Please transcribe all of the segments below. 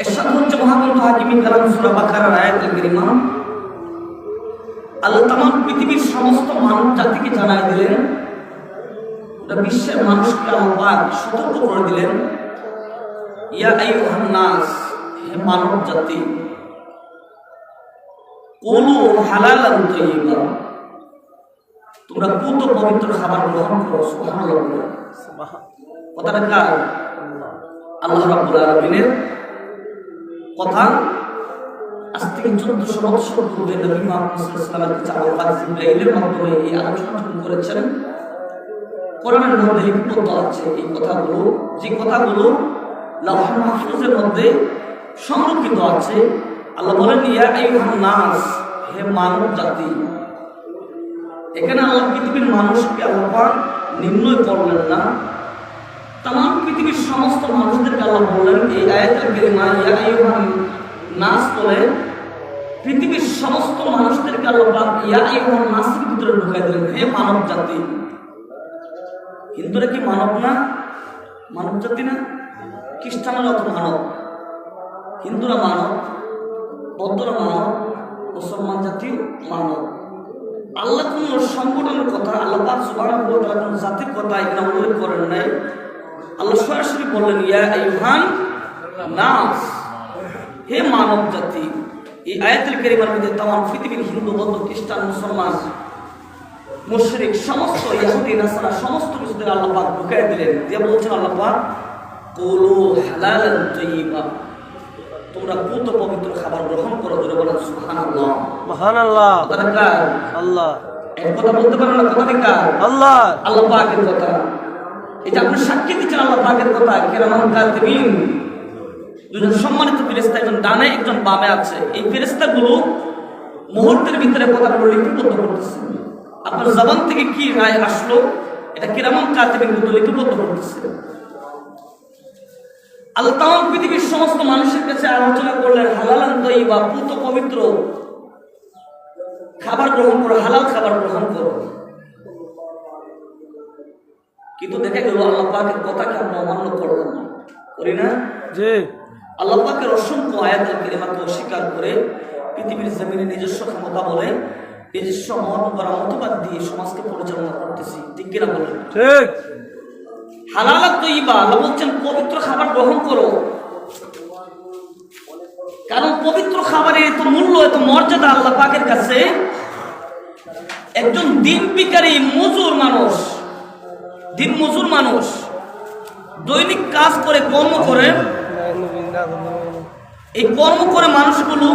এরশাদ হচ্ছে মহাগ্রন্থ হাকিমি কালাম সূরা বাকারার আয়াতুল কারিমা আল্লাহ তামাম পৃথিবীর সমস্ত মানব জাতিকে জানাই দিলেন। বিশ্বের মানুষকে আল্লাহ সতর্ক করে দিলেন। ইয়া আইয়ুহান নাস হে মানব জাতি কুলু হালালান তাইয়্যিবা তোমরা পুত পবিত্র খাবার গ্রহণ করো সুবহানাল্লাহ। কথাটা কার? আল্লাহ রাব্বুল আলামিনের। কথা আজ থেকে চোদ্দশো এই আলোচনা এই কথাগুলো। যে কথাগুলো মধ্যে সংরক্ষিত আছে, আল্লাহ বলেন, ইয়া নাস, হে মানব জাতি, এখানে আল্লাহ পৃথিবীর মানুষকে আল্লাহ নির্ণয় করলেন না তাম পৃথিবীর সমস্ত মানুষদেরকে আল্লাহ বললেন, এই আয়াতের কালিমা ইয়া আইয়ুহান নাস পৃথিবীর সমস্ত মানুষদেরকে আল্লাহ ইয়া আইয়ুহান নাসের ভিতরে ঢুকাই দিলেন, হে মানব জাতি হিন্দুরা কি মানব না? মানব জাতি না খ্রিস্টানরা অত মানব। হিন্দুরা মানব, বৌদ্ধরা মানব, মুসলমান জাতিও মানব। আল্লাহ কোন সংগঠনের কথা, আল্লাহ সুবহানাহু ওয়া জাতির কথা এখানে উল্লেখ করেন নাই। আল্লাহ সরাসরি বললেন ইয়া আইয়ুহান নাস। হে মানব জাতি এই আয়াতুল কারিমার মধ্যে তাম পৃথিবীর হিন্দু বৌদ্ধ খ্রিস্টান মুসলমান মুশরিক সমস্ত ইহুদি নাসারা সমস্ত কিছুদের আল্লাহ পাক ঢুকাই দিলেন। দিয়ে বলছেন আল্লাহ পাক কুলু হালালান তাইয়্যিবা তোমরা পুত পবিত্র খাবার গ্রহণ করো ধরে বলেন সুবহানাল্লাহ। মহান আল্লাহ আল্লাহ। এক কথা বলতে পারো না কথা আল্লাহ। আল্লাহ পাকের কথা। এটা আপনি সাক্ষী দিচ্ছেন আল্লাহ পাকের কথা দুজন সম্মানিত ফেরেস্তা একজন ডানে, একজন আছে। এই ফেরেস্তা গুলো মুহূর্তের ভিতরে লিপিবদ্ধ করতেছে। আপনার জবান থেকে কি রায় আসলো? এটা কেরামান লিপিবদ্ধ করতেছে। আল্লাহ পৃথিবীর সমস্ত মানুষের কাছে আলোচনা করলেন, হালালান বা পুত পবিত্র খাবার গ্রহণ করো, হালাল খাবার গ্রহণ করো। কিন্তু দেখা গেল আল্লাহ পাকের কথাকে আমরা অমান্য করলাম? না করি না? জি। আল্লাহ পাকের অসংখ্য আয়াত কেরিমাকে অস্বীকার করে পৃথিবীর জমিনে নিজস্ব ক্ষমতা বলে নিজস্ব মন করা মতবাদ দিয়ে সমাজকে পরিচালনা করতেছি। ঠিক কিনা বলেন? ঠিক। হালাল তৈবা আল্লাহ বলছেন পবিত্র খাবার গ্রহণ করো। কারণ পবিত্র খাবারের এত মূল্য এত মর্যাদা আল্লাহ পাকের কাছে একজন দিন বিকারী মজুর মানুষ দিন মজুর মানুষ, দৈনিক কাজ করে, কর্ম করে। এই কর্ম করে মানুষগুলো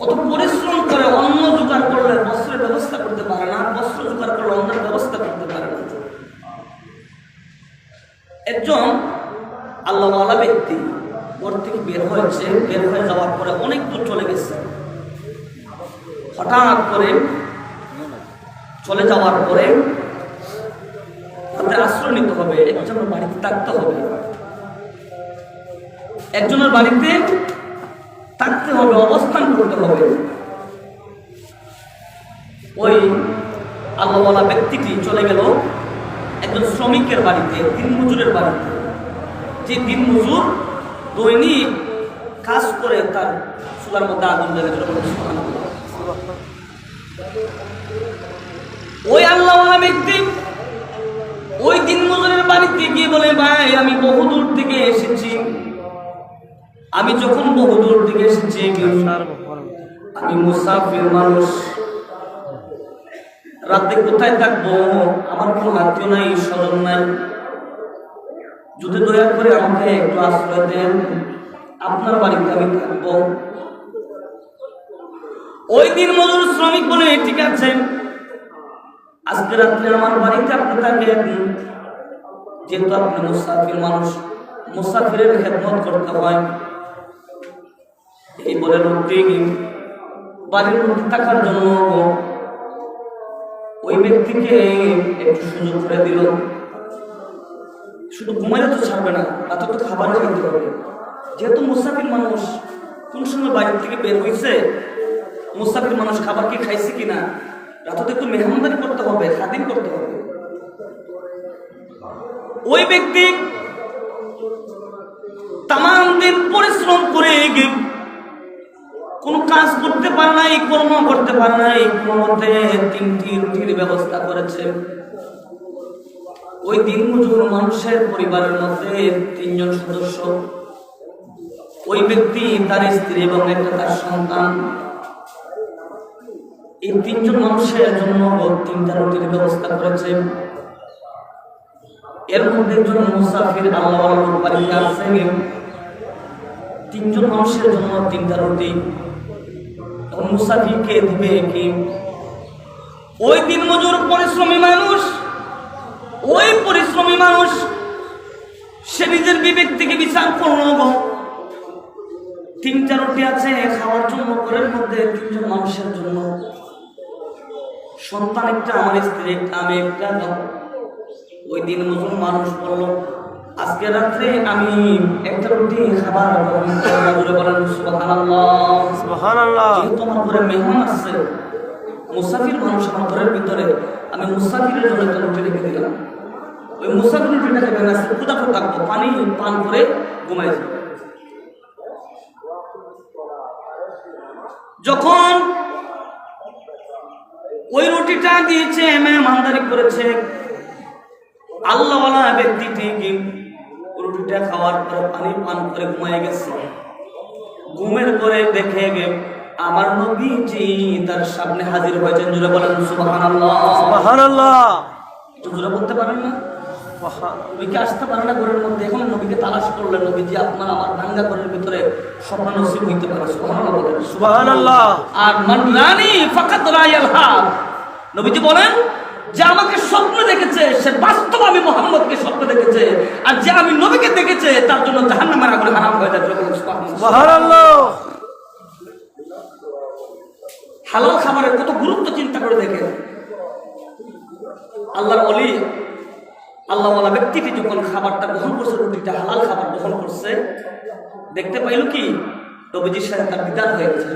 কত পরিশ্রম করে, অন্ন জোগাড় করলে বস্ত্রের ব্যবস্থা করতে পারে না, বস্ত্র জোগাড় করলে অন্যের ব্যবস্থা করতে পারে না। একজন আল্লাহওয়ালা ব্যক্তি ওর থেকে বের হয়েছে, বের হয়ে যাওয়ার পরে অনেক দূর চলে গেছে। হঠাৎ করে চলে যাওয়ার পরে তাদের আশ্রয় নিতে হবে, একজনের বাড়িতে থাকতে হবে। একজনের বাড়িতে থাকতে হবে, অবস্থান করতে হবে। ওই আল্লাহওয়ালা ব্যক্তিটি চলে গেল একজন শ্রমিকের বাড়িতে দিন মজুরের বাড়িতে। যে দিন মজুর দৈনিক কাজ করে তার চুলার মধ্যে আগুন লেগে ওই আল্লাহওয়ালা ব্যক্তি মজুরের গিয়ে বলে, ভাই, আমি বহুদূর থেকে এসেছি। আমি যখন বহুদূর থেকে এসেছি, আমি মুসাফির মানুষ। রাতে কোথায় থাকব? আমার কোনো আত্মীয় নাই, স্বজন নাই। যদি দয়া করে আমাকে একটু আশ্রয় দেন, আপনার বাড়িতে আমি থাকব। ওই দিন মজুর শ্রমিক বলে, ঠিক আছে, আজকে রাত্রে আমার বাড়িতে আপনি থাকেন। যেহেতু আপনি মুসাফির মানুষ, মুসাফিরের খেদমত করতে হয়। এই বলে লোকটি বাড়ির মধ্যে থাকার জন্য ওই ব্যক্তিকে একটু সুযোগ করে দিল। শুধু ঘুমাইলে তো ছাড়বে না, রাতে তো খাবার খাইতে হবে। যেহেতু মুসাফির মানুষ কোন সময় বাড়ি থেকে বের হয়েছে মুসাফির মানুষ খাবার কি খাইছে কিনা, রাতে তো একটু মেহমানদারি করতে হবে, খাদিম করতে হবে। ওই ব্যক্তি তাম দিন পরিশ্রম করে কোন কাজ করতে পারে নাই, কর্ম করতে পারে নাই কোন মধ্যে তিনটি রুটির ব্যবস্থা করেছে। ওই দিন মজুর মানুষের পরিবারের মধ্যে তিনজন সদস্য, ওই ব্যক্তি তার স্ত্রী এবং একটা তার সন্তান। এই তিনজন মানুষের জন্য তিনটা রুটির ব্যবস্থা করেছে। এর মধ্যে একজন মুসাফির আল্লাহ তিনজন মানুষের জন্য তিনটা রুটি মুসাফিরকে দিবে কি ওই দিন মজুর পরিশ্রমী মানুষ, ওই পরিশ্রমী মানুষ, সে নিজের বিবেক থেকে বিচার করল। তিনটা রুটি আছে, খাওয়ার জন্য, ঘরের মধ্যে তিনজন মানুষের জন্য সন্তান একটা, আমার স্ত্রী একটা, আমি একটা। ওই দিন মুসলিম মানুষ বলল আজকে রাত্রে আমি একটা রুটি খাবার জোরে বলেন যেহেতু আমার ঘরে মেহমান আসছে মুসাফির মানুষ আমার ঘরের ভিতরে আমি মুসাফিরের জন্য একটা রুটি রেখে দিলাম। ওই মুসাফির রুটিটা খেবে না ক্ষুদাটা থাকব পানি পান করে ঘুমাই যখন ওই রুটিটা দিয়েছে মেহমানদারি করেছে আল্লাহওয়ালা ব্যক্তিটি কি রুটিটা খাওয়ার পরে পানি পান করে ঘুমাই গেছে। ঘুমের করে দেখে গে আমার নবীজি তার সামনে হাজির হয়েছেন। জুড়ে বলেন সুবহানাল্লাহ। সুবহানাল্লাহ। একটু জুড়ে বলতে পারেন না? নবীকে আসতে পারে না ঘরের মধ্যে? এখন নবীকে তালাশ করলেন। নবীজি আপনার আমার ভাঙ্গা ঘরের ভিতরে স্বপ্ন নসিব হইতে পারে। সুবহানাল্লাহ আর মান রানি ফাকাত রায়াল হাক নবীজি বলেন যে আমাকে স্বপ্ন দেখেছে সে বাস্তব আমি মোহাম্মদকে স্বপ্ন দেখেছে। আর যে আমি নবীকে দেখেছে তার জন্য জাহান্নামের আগুনে হারাম হয়ে যাবে হালাল খাবারের কত গুরুত্ব চিন্তা করে দেখে আল্লাহর অলি আল্লাহওয়ালা ব্যক্তিটি যখন খাবারটা গ্রহণ করছে রুটিটা হালাল খাবার গ্রহণ করছে। দেখতে পাইল কি? নবীজির সাথে তার বিদাত হয়ে গেছে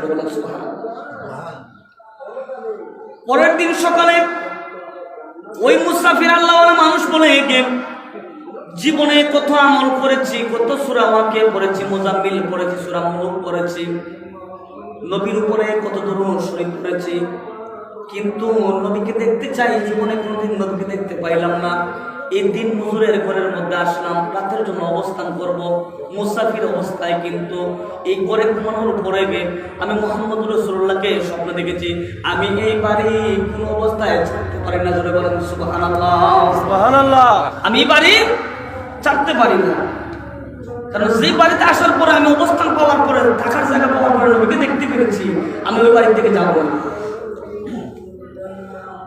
পরের দিন সকালে ওই মুসাফির আল্লাহওয়ালা মানুষ বলে এগে জীবনে কত আমল করেছি, কত সুরা আমাকে পড়েছি মোজাম্মিল পড়েছি সুরা মুলুক পড়েছি নবীর উপরে কত ধরুন শরীর করেছি কিন্তু নবীকে দেখতে চাই, জীবনে কোনোদিন নবীকে দেখতে পাইলাম না। এই দিন মজুরের ঘরের মধ্যে আসলাম রাতের জন্য অবস্থান করব মুসাফির অবস্থায় কিন্তু এই ঘরে ঘুমানোর পরে গে আমি মোহাম্মদ রসুল্লাহকে স্বপ্ন দেখেছি আমি এই বাড়ি কোনো অবস্থায় ছাড়তে পারি না জোরে বলেন আমি এই বাড়ি ছাড়তে পারি না। কারণ যে বাড়িতে আসার পরে আমি অবস্থান পাওয়ার পরে থাকার জায়গা পাওয়ার পরে নবীকে দেখতে পেরেছি আমি ওই বাড়ি থেকে যাব না।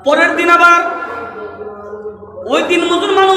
পরের দিন আবার ওই দিন মজুর মানুষ